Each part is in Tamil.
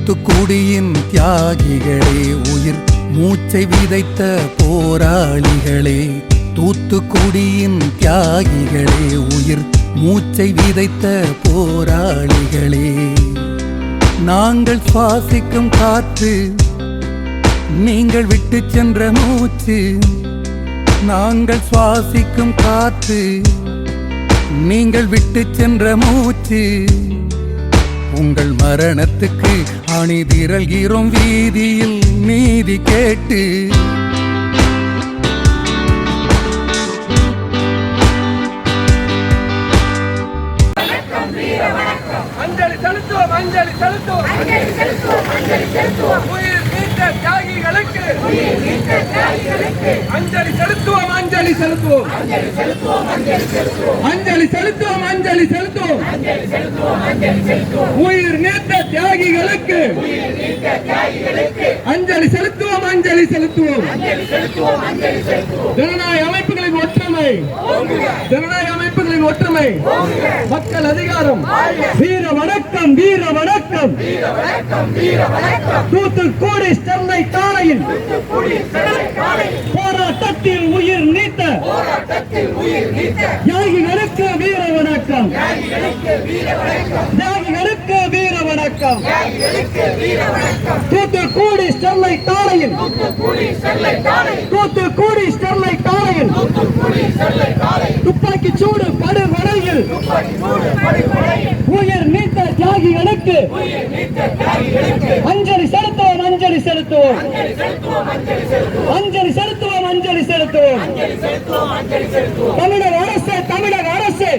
தூத்துக்குடியின் தியாகிகளே உயிர் மூச்சை விதைத்த போராளிகளே தூத்துக்குடியின் தியாகிகளே உயிர் மூச்சை விதைத்த போராளிகளே. நாங்கள் சுவாசிக்கும் காற்று நீங்கள் விட்டு சென்ற மூச்சு நாங்கள் சுவாசிக்கும் காற்று நீங்கள் விட்டு சென்ற மூச்சு. உங்கள் மரணத்துக்கு அணிதிரல்கிறோம் வீதியில் நீதி கேட்டு. செலுத்துவோம். அஞ்சலி செலுத்துவோம் அஞ்சலி செலுத்துவோம். உயிர் நீத்த தியாகிகளுக்கு அஞ்சலி செலுத்துவோம் அஞ்சலி செலுத்துவோம். ஜனநாயக அமைப்புகளின் ஒற்றுமை. ஜனநாயக அமைப்பு மக்களின் ஒற்றுமை. மக்கள் அதிகாரம். வீர வணக்கம் வீர வணக்கம். தூத்துக்குடி ஸ்டெர்லை காலையில் போராட்டத்தில் உயிர் நீத்த யாகிகளுக்கு வீர வணக்கம். யாகிகளுக்கு வீர வணக்கம். தூத்துக்குடி ஸ்டெர்லை காலையில் தூத்துக்குடி ஸ்டெர்லை வரையில் துப்பாக்கி சூடு படு வரையில் உயிர் நீத்த தியாகிகளுக்கு அஞ்சலி செலுத்துவோம் அஞ்சலி செலுத்துவோம். அஞ்சலி செலுத்துவோம் அஞ்சலி செலுத்துவோம். தமிழக அரசு தமிழக அரசு.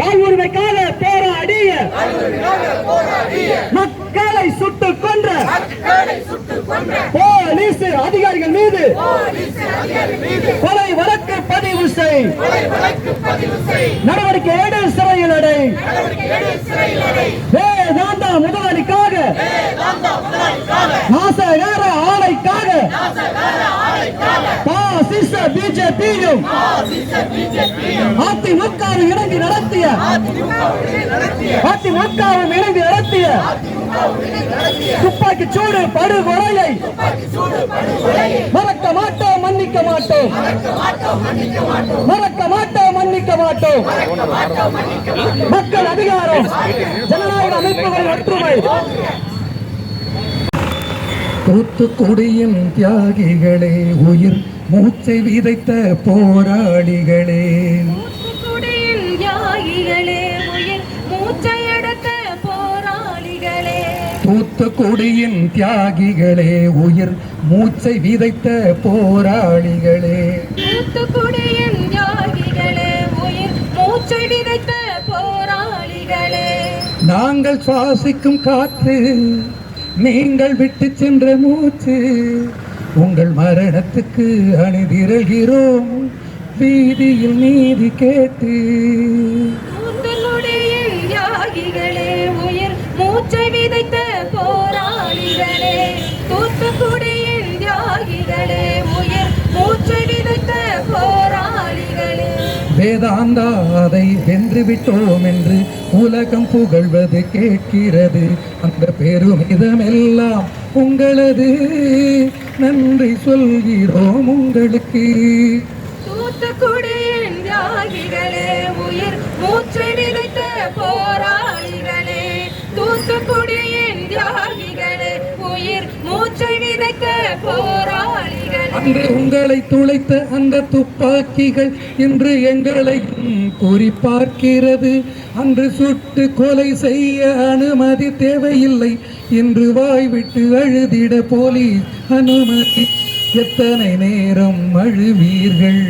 வாழ்வுரிமைக்காக போராடிய மக்களை முதலாளிக்காக. நாசகார ஆலைக்காக. பாசிச பிஜேபியும் அதிமுகவும் இணைந்து நடத்திய. அதிமுகவும் இணைந்து நடத்திய. துப்பாக்கி சூடு படுகொலையை மறக்க மாட்டோம் மன்னிக்க மாட்டோம் மறக்க மாட்டோம் மன்னிக்க மாட்டோம் மறக்க மாட்டோம் மன்னிக்க மாட்டோம். மறக்க மாட்டோம் மன்னிக்க மாட்டோம். மக்கள் அதிகாரம் ஜனநாயக அமைப்புகளின் ஒற்றுமை. தூத்துக்குடியின் தியாகிகளே உயிர் மூச்சை விதைத்த போராளிகளே. தூத்துக்குடியின் தியாகிகளே தூத்துக்குடியின் தியாகிகளே உயிர் மூச்சை விதைத்த போராளிகளே. தூத்துக்குடியின் தியாகிகளே உயிர் மூச்சை விதைத்த போராளிகளே. நாங்கள் சுவாசிக்கும் காற்று நீங்கள் விட்டு சென்ற மூச்சு உங்கள் மரணத்துக்கு அணிதிரள்கிறோம் வீதியில் நீதி கேட்டு. தூத்துக்குடியின் தியாகிகளே உயிர் மூச்சை விதைத்த வேதாந்தா அதை வென்று விட்டோம் என்று உலகம் புகழ்வது கேட்கிறது. அந்த பெருமிதமெல்லாம் உங்களது. நன்றி சொல்கிறோம் உங்களுக்கு. தூத்துக்குடியின் தியாகிகளே உயிர் மூச்சு விதைத்த போராளிகளே அன்று உங்களை துளைத்த அந்த துப்பாக்கிகள் இன்று எங்களை குறிப்பார்க்கிறது. அன்று சுட்டு கொலை செய்ய அனுமதி தேவையில்லை. இன்று வாய்விட்டு அழுதிட போலீஸ் அனுமதி. எத்தனை நேரம் அழுவீர்கள்?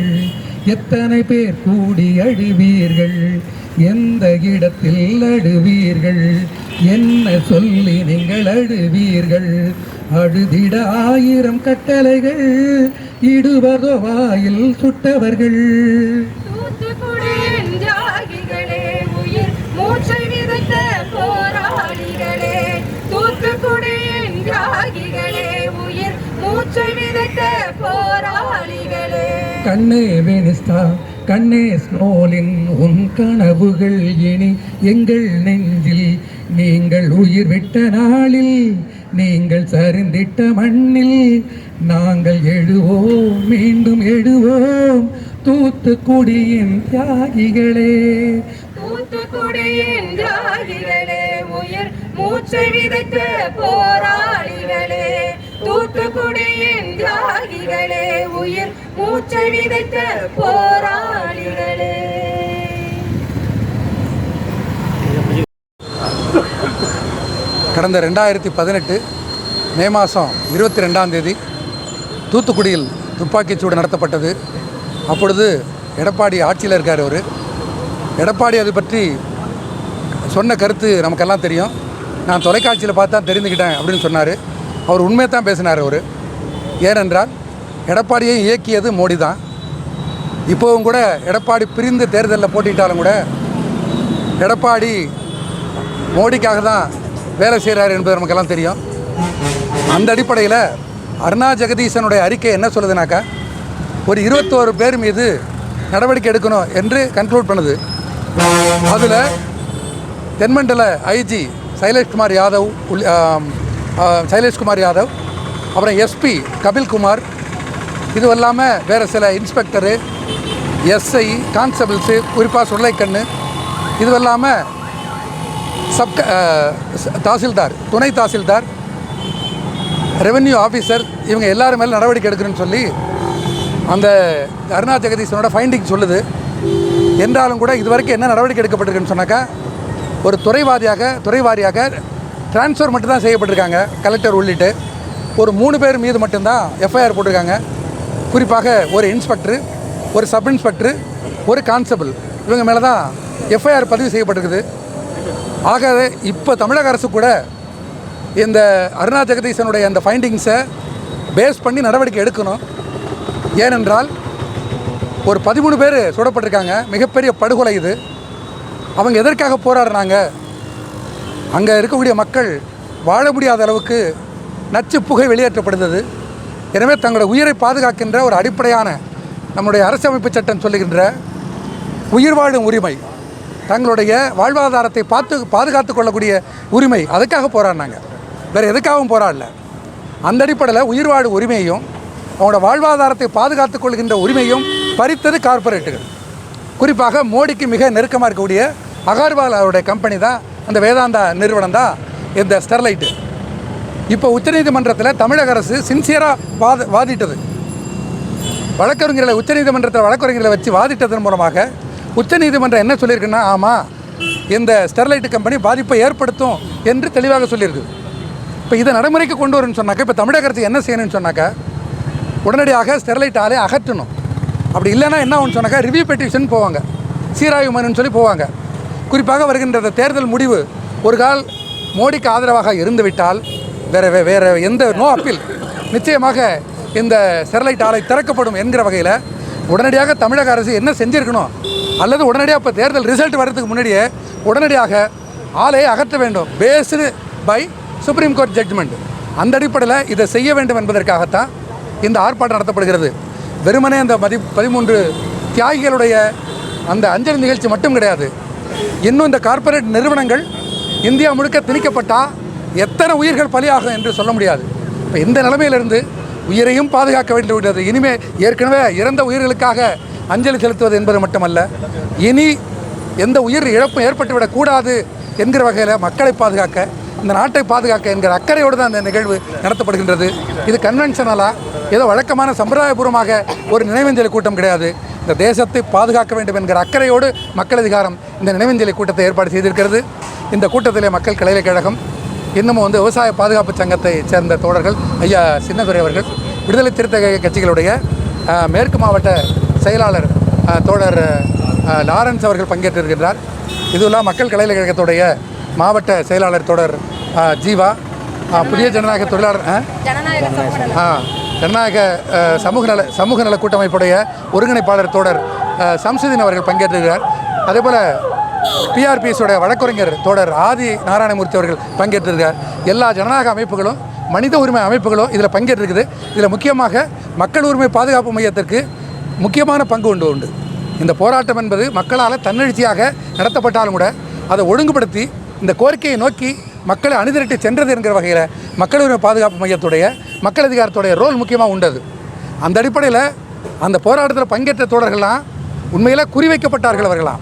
எத்தனை பேர் கூடி அழுவீர்கள்? எந்த இடத்தில் அடுவீர்கள் என்ன சொல்லி நீங்கள் அடுவீர்கள் அழுதிட ஆயிரம் கட்டளைகள் இடுவதோ வாயில் சுட்டவர்கள் கண்ணே வேணிஸ்தான் கண்ணே ஸ்னோலின் உன் கனவுகள் இனி எங்கள் நெஞ்சில். நீங்கள் உயிர் விட்ட நாளில் நீங்கள் சரிந்திட்ட மண்ணில். நாங்கள் எழுவோம் மீண்டும் எழுவோம் தூத்துக்குடியின் தியாகிகளே. தூத்துக்குடியின் தியாகிகளே உயிர் மூச்சை விதைத்த போராளிகளே. தூத்துக்குடியின் தியாகிகளே உயிர் மூச்சை விதைத்த போராளிகளே. கடந்த ரெண்டாயிரத்தி பதினெட்டு மே மாதம் இருபத்தி ரெண்டாம் தேதி தூத்துக்குடியில் துப்பாக்கிச்சூடு நடத்தப்பட்டது. அப்பொழுது எடப்பாடி ஆட்சியில் இருக்கார் அவர். எடப்பாடி அது பற்றி சொன்ன கருத்து நமக்கெல்லாம் தெரியும். நான் தொலைக்காட்சியில் பார்த்தா தெரிந்துக்கிட்டேன் அப்படின்னு சொன்னார். அவர் உண்மையை தான் பேசினார் அவர். ஏனென்றால் எடப்பாடியை இயக்கியது மோடி தான் இப்போவும் கூட எடப்பாடி பிரிந்து தேர்தலில் போட்டிட்டாலும் கூட எடப்பாடி மோடிக்காக தான் வேலை செய்கிறார் என்பது நமக்கெல்லாம் தெரியும். அந்த அடிப்படையில் அருணா ஜெகதீசனுடைய அறிக்கை என்ன சொல்லுதுனாக்கா ஒரு இருபத்தோரு பேர் மீது நடவடிக்கை எடுக்கணும் என்று கன்க்ளூட் பண்ணுது. அதில் தென்மண்டல ஐஜி சைலேஷ்குமார் யாதவ் சைலேஷ்குமார் யாதவ் அப்புறம் எஸ்பி கபில்குமார் இது இல்லாமல் வேறு சில இன்ஸ்பெக்டரு எஸ்ஐ கான்ஸ்டபிள்ஸு குறிப்பாக சுருளைக்கண்ணு இது இல்லாமல் சப் தாசில்தார் துணை தாசில்தார் ரெவென்யூ ஆஃபீஸர் இவங்க எல்லாரும் மேலே நடவடிக்கை எடுக்கணும்னு சொல்லி அந்த அருணா ஜெகதீசனோட ஃபைண்டிங் சொல்லுது. என்றாலும் கூட இதுவரைக்கும் என்ன நடவடிக்கை எடுக்கப்பட்டிருக்குன்னு சொன்னாக்கா ஒரு துறைவாரியாக துறைவாரியாக ட்ரான்ஸ்ஃபர் மட்டும்தான் செய்யப்பட்டிருக்காங்க கலெக்டர் உள்ளிட்டு. ஒரு மூணு பேர் மீது மட்டும்தான் எஃப்ஐஆர் போட்டிருக்காங்க. குறிப்பாக ஒரு இன்ஸ்பெக்டரு ஒரு சப் இன்ஸ்பெக்டரு ஒரு கான்ஸ்டபிள். இவங்க மேலே தான் எஃப்ஐஆர் பதிவு செய்யப்பட்டிருக்குது. ஆகவே இப்போ தமிழக அரசு கூட இந்த அருணா ஜெகதீசனுடைய அந்த ஃபைண்டிங்ஸை பேஸ் பண்ணி நடவடிக்கை எடுக்கணும். ஏனென்றால் ஒரு பதிமூணு பேர் சுடப்பட்டிருக்காங்க. மிகப்பெரிய படுகொலை இது. அவங்க எதற்காக போராடுறாங்க? அங்கே இருக்கக்கூடிய மக்கள் வாழ முடியாத அளவுக்கு நச்சு புகை வெளியேற்றப்படுகிறது எனவே தங்களோட உயிரை பாதுகாக்கின்ற ஒரு அடிப்படையான நம்முடைய அரசமைப்பு சட்டம் சொல்லுகின்ற உயிர் வாழும் உரிமை தங்களுடைய வாழ்வாதாரத்தை பார்த்து பாதுகாத்து கொள்ளக்கூடிய உரிமை அதுக்காக போராடினாங்க. வேறு எதுக்காகவும் போராடல. அந்த அடிப்படையில் உயிர் வாழும் உரிமையும் அவங்களோட வாழ்வாதாரத்தை பாதுகாத்து கொள்கின்ற உரிமையும் பறித்தது கார்பரேட்டுகள் குறிப்பாக மோடிக்கு மிக நெருக்கமாக இருக்கக்கூடிய அகர்வால் அவருடைய கம்பெனி தான் அந்த வேதாந்தா நிறுவனம் தான் இந்த ஸ்டெர்லைட்டு. இப்போ உச்சநீதிமன்றத்தில் தமிழக அரசு சின்சியராக வாத வாதிட்டது. வழக்கறிஞர்களை உச்சநீதிமன்றத்தில் வழக்கறிஞர்களை வச்சு வாதிட்டதன் மூலமாக உச்சநீதிமன்றம் என்ன சொல்லியிருக்குன்னா ஆமாம் இந்த ஸ்டெர்லைட் கம்பெனி பாதிப்பை ஏற்படுத்தும் என்று தெளிவாக சொல்லியிருக்கு. இப்போ இதை நடைமுறைக்கு கொண்டு வரணும்னு சொன்னாக்கா இப்போ தமிழக அரசு என்ன செய்யணும்னு சொன்னாக்கா உடனடியாக ஸ்டெர்லைட் ஆலை அகற்றணும். அப்படி இல்லைன்னா என்ன ஆகும்னு சொன்னாக்கா ரிவ்யூ பெட்டிஷன் போவாங்க. சீராய்வு மனுன்னு சொல்லி போவாங்க. குறிப்பாக வருகின்ற தேர்தல் முடிவு ஒரு கால் மோடிக்கு ஆதரவாக இருந்துவிட்டால் வேறு வேறு எந்த நோ அப்பீல் நிச்சயமாக இந்த ஸ்டெர்லைட் ஆலை திறக்கப்படும் என்கிற வகையில் உடனடியாக தமிழக அரசு என்ன செஞ்சிருக்கணும்? அல்லது உடனடியாக இப்போ தேர்தல் ரிசல்ட் வர்றதுக்கு முன்னாடியே உடனடியாக ஆலையை அகற்ற வேண்டும். Based by supreme court judgement அந்த அடிப்படையில் இதை செய்ய வேண்டும் என்பதற்காகத்தான் இந்த ஆர்ப்பாட்டம் நடத்தப்படுகிறது. வெறுமனே அந்த மதி பதிமூன்று தியாகிகளுடைய அந்த அஞ்சலி நிகழ்ச்சி மட்டும் கிடையாது. இன்னும் இந்த கார்ப்பரேட் நிறுவனங்கள் இந்தியா முழுக்க திணிக்கப்பட்டால் எத்தனை உயிர்கள் பலியாகும் என்று சொல்ல முடியாது. இப்போ இந்த நிலைமையிலிருந்து உயிரையும் பாதுகாக்க வேண்டியுள்ளது இனிமே ஏற்கனவே இறந்த உயிர்களுக்காக அஞ்சலி செலுத்துவது என்பது மட்டுமல்ல இனி எந்த உயிர் இழப்பும் ஏற்பட்டுவிடக்கூடாது என்கிற வகையில் மக்களை பாதுகாக்க இந்த நாட்டை பாதுகாக்க என்கிற அக்கறையோடு தான் இந்த நிகழ்வு நடத்தப்படுகின்றது. இது கன்வென்ஷனலாக ஏதோ வழக்கமான சம்பிரதாயபூர்வமாக ஒரு நினைவஞ்சலி கூட்டம் கிடையாது. இந்த தேசத்தை பாதுகாக்க வேண்டும் என்கிற அக்கறையோடு மக்கள் அதிகாரம் இந்த நினைவஞ்சலி கூட்டத்தை ஏற்பாடு செய்திருக்கிறது. இந்த கூட்டத்திலே மக்கள் கலையில கழகம் இன்னமும் வந்து விவசாய பாதுகாப்பு சங்கத்தை சேர்ந்த தோழர்கள் ஐயா சின்னதுரை அவர்கள் விடுதலை திருத்த கட்சிகளுடைய மேற்கு மாவட்ட செயலாளர் தோழர் லாரன்ஸ் அவர்கள் பங்கேற்றிருக்கின்றார். இதுவெல்லாம் மக்கள் கலையில கழகத்துடைய மாவட்ட செயலாளர் தோழர் ஜீவா புதிய ஜனநாயக தொழிலாளர் ஜனநாயக சமூக நல சமூக நல கூட்டமைப்புடைய ஒருங்கிணைப்பாளர் தோழர் சம்சுதீன் அவர்கள் பங்கேற்றிருக்கிறார். அதேபோல் பிஆர்பிஎஸோட வழக்கறிஞர் தொடர் ஆதி நாராயணமூர்த்தி அவர்கள் பங்கேற்றிருக்கார் எல்லா ஜனநாயக அமைப்புகளும் மனித உரிமை அமைப்புகளும் இதில் பங்கேற்றிருக்குது. இதில் முக்கியமாக மக்கள் உரிமை பாதுகாப்பு மையத்திற்கு முக்கியமான பங்கு உண்டு உண்டு. இந்த போராட்டம் என்பது மக்களால் தன்னெழுச்சியாக நடத்தப்பட்டாலும் கூட அதை ஒழுங்குபடுத்தி இந்த கோரிக்கையை நோக்கி மக்களை அணிதிரட்டி சென்றது என்கிற வகையில் மக்கள் உரிமை பாதுகாப்பு மையத்துடைய மக்கள் அதிகாரத்துடைய ரோல் முக்கியமாக உண்டது. அந்த அடிப்படையில் அந்த போராட்டத்தில் பங்கேற்ற தோழர்கள்லாம் உண்மையில் குறிவைக்கப்பட்டார்கள் அவர்களாம்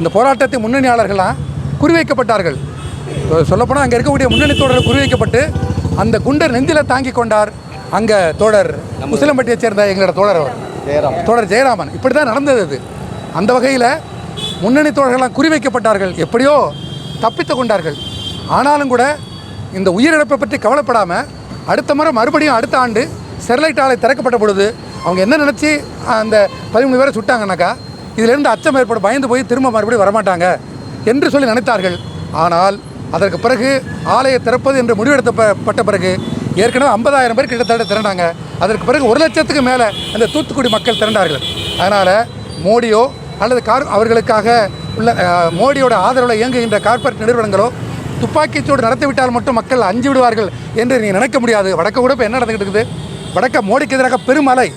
அந்த போராட்டத்தை முன்னணியாளர்கள்லாம் குறிவைக்கப்பட்டார்கள்? சொல்லப்போனால் அங்கே இருக்கக்கூடிய முன்னணி தோழர்கள் குறிவைக்கப்பட்டு அந்த குண்டர் நெஞ்சில தாங்கி கொண்டார் அங்கே தோழர் முஸ்லிம்பட்டியைச் சேர்ந்த எங்களோட தோழர் அவர். தோழர் ஜெயராமன். இப்படி தான் நடந்தது அது. அந்த வகையில் முன்னணி தோழர்கள்லாம் குறிவைக்கப்பட்டார்கள். எப்படியோ தப்பித்து கொண்டார்கள். ஆனாலும் கூட இந்த உயிரிழப்பை பற்றி கவலைப்படாமல் அடுத்த முறை மறுபடியும் அடுத்த ஆண்டு ஸ்டெர்லைட் ஆலை திறக்கப்பட்ட பொழுது அவங்க என்ன நினச்சி அந்த பதிமூணு பேரை சுட்டாங்கன்னாக்கா இதிலிருந்து அச்சம் ஏற்பட பயந்து போய் திரும்ப மறுபடியும் வரமாட்டாங்க என்று சொல்லி நினைத்தார்கள். ஆனால் அதற்கு பிறகு ஆலையை திறப்பது என்று முடிவெடுத்தப்பட்ட பிறகு ஏற்கனவே ஐம்பதாயிரம் பேர் கிட்டத்தட்ட திரண்டாங்க. அதற்கு பிறகு ஒரு லட்சத்துக்கு மேலே அந்த தூத்துக்குடி மக்கள் திரண்டார்கள். அதனால் மோடியோ அல்லது கார் அவர்களுக்காக உள்ள மோடியோட ஆதரவில் இயங்குகின்ற கார்ப்பரேட் நிறுவனங்களோ துப்பாக்கிச்சூடு நடத்திவிட்டால் மட்டும் மக்கள் அஞ்சு விடுவார்கள் என்று நீங்கள் நினைக்க முடியாது. வடக்க கூட இப்போ என்ன நடந்துகிட்டு இருக்குது? வடக்க மோடிக்கு எதிராக பெருமலை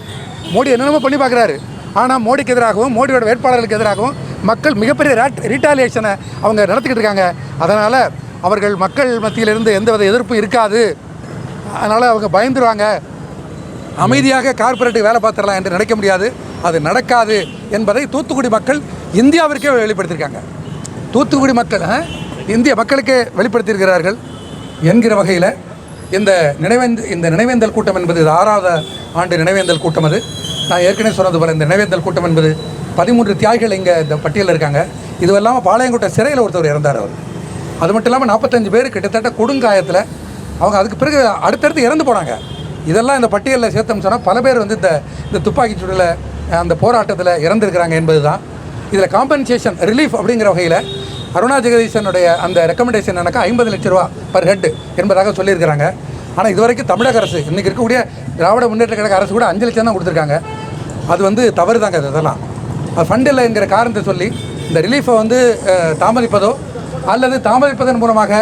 மோடி என்னென்னமோ பண்ணி பார்க்குறாரு. ஆனால் மோடிக்கு எதிராகவும் மோடியோட வேட்பாளர்களுக்கு எதிராகவும் மக்கள் மிகப்பெரிய ரேட் ரீட்டாலியேஷனை அவங்க நடத்திக்கிட்டு இருக்காங்க. அதனால் அவர்கள் மக்கள் மத்தியிலிருந்து எந்தவித எதிர்ப்பும் இருக்காது. அதனால் அவங்க பயந்துருவாங்க. அமைதியாக கார்பரேட்டுக்கு வேலை பார்த்துடலாம் என்று நினைக்க முடியாது. அது நடக்காது என்பதை தூத்துக்குடி மக்கள் இந்தியாவிற்கே வெளிப்படுத்தியிருக்காங்க. தூத்துக்குடி மக்கள் இந்திய மக்களுக்கே வெளிப்படுத்தியிருக்கிறார்கள் என்கிற வகையில் இந்த நினைவேந்த இந்த நினைவேந்தல் கூட்டம் என்பது இது ஆறாவது ஆண்டு நினைவேந்தல் கூட்டம் அது. நான் ஏற்கனவே சொன்னது போல இந்த நினைவேந்தல் கூட்டம் என்பது பதிமூன்று தியாகிகள் இங்கே இந்த பட்டியலில் இருக்காங்க. இது இல்லாமல் பாளையங்கோட்டை சிறையில் ஒருத்தர் இறந்தார் அவர். அது மட்டும் இல்லாமல் நாற்பத்தஞ்சு பேர் கிட்டத்தட்ட கொடுங்காயத்தில் அவங்க அதுக்கு பிறகு அடுத்தடுத்து இறந்து போனாங்க. இதெல்லாம் இந்த பட்டியலில் சேர்த்தோம்னு சொன்னால் பல பேர் வந்து இந்த இந்த துப்பாக்கி சூடில் அந்த போராட்டத்தில் இறந்துருக்கிறாங்க என்பது தான் இதில் காம்பன்சேஷன் ரிலீஃப் அப்படிங்கிற வகையில் அருணா ஜெகதீசனுடைய அந்த ரெக்கமெண்டேஷன் எனக்கு ஐம்பது லட்ச ரூபா பர் ஹெட் என்பதாக சொல்லியிருக்கிறாங்க. ஆனால் இதுவரைக்கும் தமிழக அரசு இன்றைக்கி இருக்கக்கூடிய திராவிட முன்னேற்ற கழக அரசு கூட அஞ்சு லட்சம் தான் கொடுத்துருக்காங்க. அது வந்து தவறு தாங்க அது அதெல்லாம். அது ஃபண்ட் இல்லைங்கிற காரணத்தை சொல்லி இந்த ரிலீஃபை வந்து தாமதிப்பதோ அல்லது தாமதிப்பதன் மூலமாக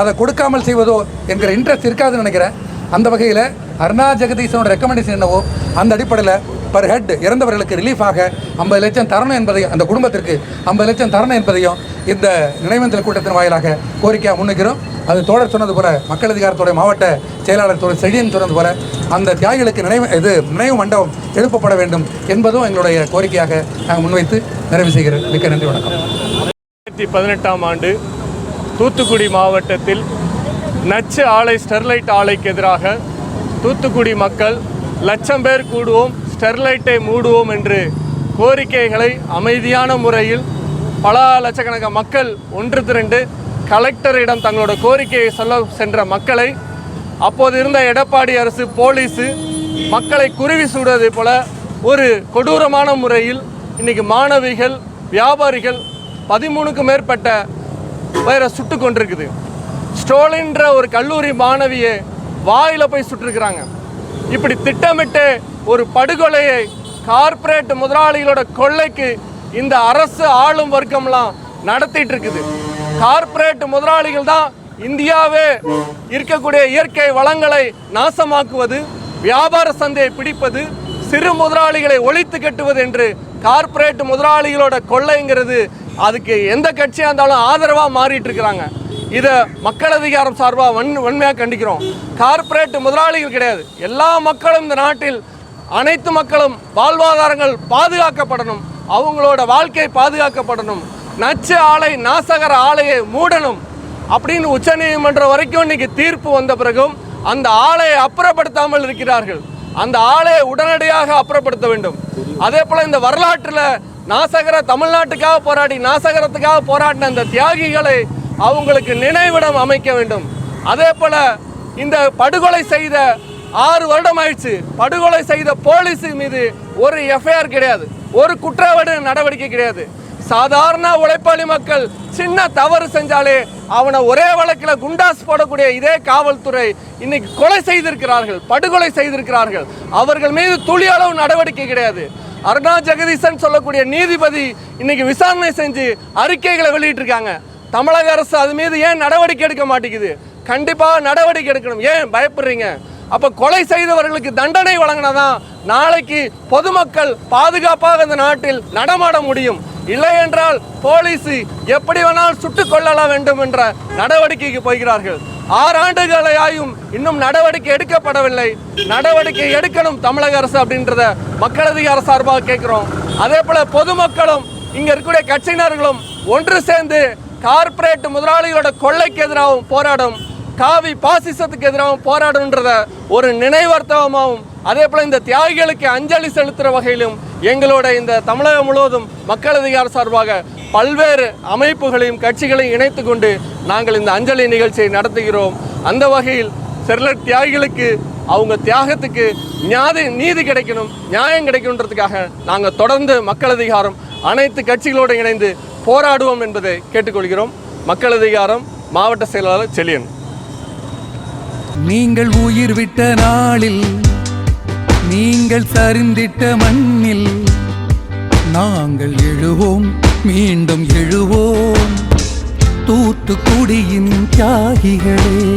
அதை கொடுக்காமல் செய்வதோ என்கிற இன்ட்ரெஸ்ட் இருக்காதுன்னு நினைக்கிறேன். அந்த வகையில் அருணா ஜெகதீசனோட ரெக்கமெண்டேஷன் என்னவோ அந்த அடிப்படையில் பர் ஹெட் இறந்தவர்களுக்கு ரிலீஃபாக ஐம்பது லட்சம் தரணும் என்பதையும் அந்த குடும்பத்திற்கு ஐம்பது லட்சம் தரணும் என்பதையும் இந்த நினைவேந்தல் கூட்டத்தின் வாயிலாக கோரிக்கையாக முன்வைக்கிறோம். அது தோழர் சொன்னது போல மக்கள் அதிகாரத்துடைய மாவட்ட செயலாளர் தோழர் செழியன் சொன்னது போல அந்த தியாகிகளுக்கு நினைவு இது நினைவு மண்டபம் எழுப்பப்பட வேண்டும் என்பதும் எங்களுடைய கோரிக்கையாக நாங்கள் முன்வைத்து நிறைவு செய்கிறேன். மிக்க நன்றி வணக்கம். ரெண்டாயிரத்தி பதினெட்டாம் ஆண்டு தூத்துக்குடி மாவட்டத்தில் நச்சு ஆலை ஸ்டெர்லைட் ஆலைக்கு எதிராக தூத்துக்குடி மக்கள் லட்சம் பேர் கூடுவோம். ஸ்டெர்லைட்டை மூடுவோம் என்று கோரிக்கைகளை அமைதியான முறையில் பல லட்சக்கணக்கான மக்கள் ஒன்று திரண்டு கலெக்டரிடம் தங்களோட கோரிக்கையை சொல்ல சென்ற மக்களை அப்போது இருந்த எடப்பாடி அரசு போலீஸு மக்களை குருவி சுடுவதை போல ஒரு கொடூரமான முறையில் இன்னைக்கு மாணவிகள் வியாபாரிகள் பதிமூணுக்கும் மேற்பட்ட பேரை சுட்டு கொண்டிருக்குது. ஸ்டோலின்ற ஒரு கல்லூரி மாணவியை வாயில போய் சுட்டிருக்கிறாங்க. இப்படி திட்டமிட்டு ஒரு படுகொலையை கார்ப்பரேட் முதலாளிகளோட கொள்ளைக்கு இந்த அரசு ஆளும் வர்க்கம்லாம் நடத்திட்டு இருக்குது கார்ப்பரேட் முதலாளிகள் தான் இந்தியாவே இருக்கக்கூடிய இயற்கை வளங்களை நாசமாக்குவது வியாபார சந்தையை பிடிப்பது சிறு முதலாளிகளை ஒழித்து கட்டுவது என்று கார்ப்பரேட் முதலாளிகளோட கொள்ளைங்கிறது அதுக்கு எந்த கட்சியாக இருந்தாலும் ஆதரவாக மாறிட்டு இருக்கிறாங்க இதை மக்கள் அதிகாரம் சார்பாக வன் வன்மையாக கண்டிக்கிறோம். கார்ப்பரேட் முதலாளிகள் கிடையாது. எல்லா மக்களும் இந்த நாட்டில் அனைத்து மக்களும் வாழ்வாதாரங்கள் பாதுகாக்கப்படணும். அவங்களோட வாழ்க்கை பாதுகாக்கப்படணும். நச்சு ஆலை நாசகர ஆலையை மூடணும். அப்படின்னு உச்சநீதிமன்றம் வரைக்கும் இன்னைக்கு தீர்ப்பு வந்த பிறகும் அந்த ஆலையை அப்புறப்படுத்தாமல் இருக்கிறார்கள். அந்த ஆலையை உடனடியாக அப்புறப்படுத்த வேண்டும். அதே போல் இந்த வரலாற்றில் நாசகர தமிழ்நாட்டுக்காக போராடி நாசகரத்துக்காக போராடின அந்த தியாகிகளை அவங்களுக்கு நினைவிடம் அமைக்க வேண்டும். அதே போல் இந்த படுகொலை செய்த ஆறு வருடம் ஆயிடுச்சு படுகொலை செய்த போலீஸ் மீது ஒரு எஃப்ஐஆர் கிடையாது. ஒரு குற்றவாளி நடவடிக்கை கிடையாது. சாதாரண உழைப்பாளி மக்கள் சின்ன தவறு செஞ்சாலே அவனை ஒரே வழக்கில் குண்டாஸ் போடக்கூடிய இதே காவல்துறை இன்னைக்கு கொலை செய்திருக்கிறார்கள் படுகொலை செய்திருக்கிறார்கள். அவர்கள் மீது துளி அளவு நடவடிக்கை கிடையாது. அருணா ஜெகதீசன் சொல்லக்கூடிய நீதிபதி இன்னைக்கு விசாரணை செஞ்சு அறிக்கைகளை வெளியிட்டிருக்காங்க. தமிழக அரசு அது மீது ஏன் நடவடிக்கை எடுக்க மாட்டேங்குது? கண்டிப்பாக நடவடிக்கை எடுக்கணும். ஏன் பயப்படுறீங்க? அப்போ கொலை செய்தவர்களுக்கு தண்டனை வழங்கினாதான் நாளைக்கு பொதுமக்கள் பாதுகாப்பாக இந்த நாட்டில் நடமாட முடியும். இல்லை என்றால் போலீஸ் எப்படி வேணால் சுட்டுக் கொள்ளலாம் வேண்டும் என்ற நடவடிக்கைக்கு போகிறார்கள். ஆறு ஆண்டுகளையாயும் இன்னும் நடவடிக்கை எடுக்கப்படவில்லை. நடவடிக்கை எடுக்கணும் தமிழக அரசு அப்படின்றத மக்களதிகார சார்பாக கேட்கிறோம். அதே போல பொதுமக்களும் இங்க இருக்கக்கூடிய கட்சியினர்களும் ஒன்று சேர்ந்து கார்ப்பரேட் முதலாளிகளோட கொள்ளைக்கு எதிராகவும் போராடும். காவி பாசிசத்துக்கு எதிராகவும் போராடுன்றத ஒரு நினைவர்த்தவமாகவும் அதே போல் இந்த தியாகிகளுக்கு அஞ்சலி செலுத்துகிற வகையிலும் எங்களோட இந்த தமிழகம் முழுவதும் மக்கள் அதிகார சார்பாக பல்வேறு அமைப்புகளையும் கட்சிகளையும் இணைத்து கொண்டு நாங்கள் இந்த அஞ்சலி நிகழ்ச்சியை நடத்துகிறோம். அந்த வகையில் செர்லர் தியாகிகளுக்கு அவங்க தியாகத்துக்கு நியாதி நீதி கிடைக்கணும் நியாயம் கிடைக்கணுன்றதுக்காக நாங்கள் தொடர்ந்து மக்கள் அதிகாரம் அனைத்து கட்சிகளோடு இணைந்து போராடுவோம் என்பதை கேட்டுக்கொள்கிறோம். மக்கள் அதிகாரம் மாவட்ட செயலாளர் செலியன் நீங்கள் உயிர் விட்ட நாளில் நீங்கள் சரிந்திட்ட மண்ணில் நாங்கள் எழுவோம் மீண்டும் எழுவோம். தூத்துக்குடியின் தியாகிகளே.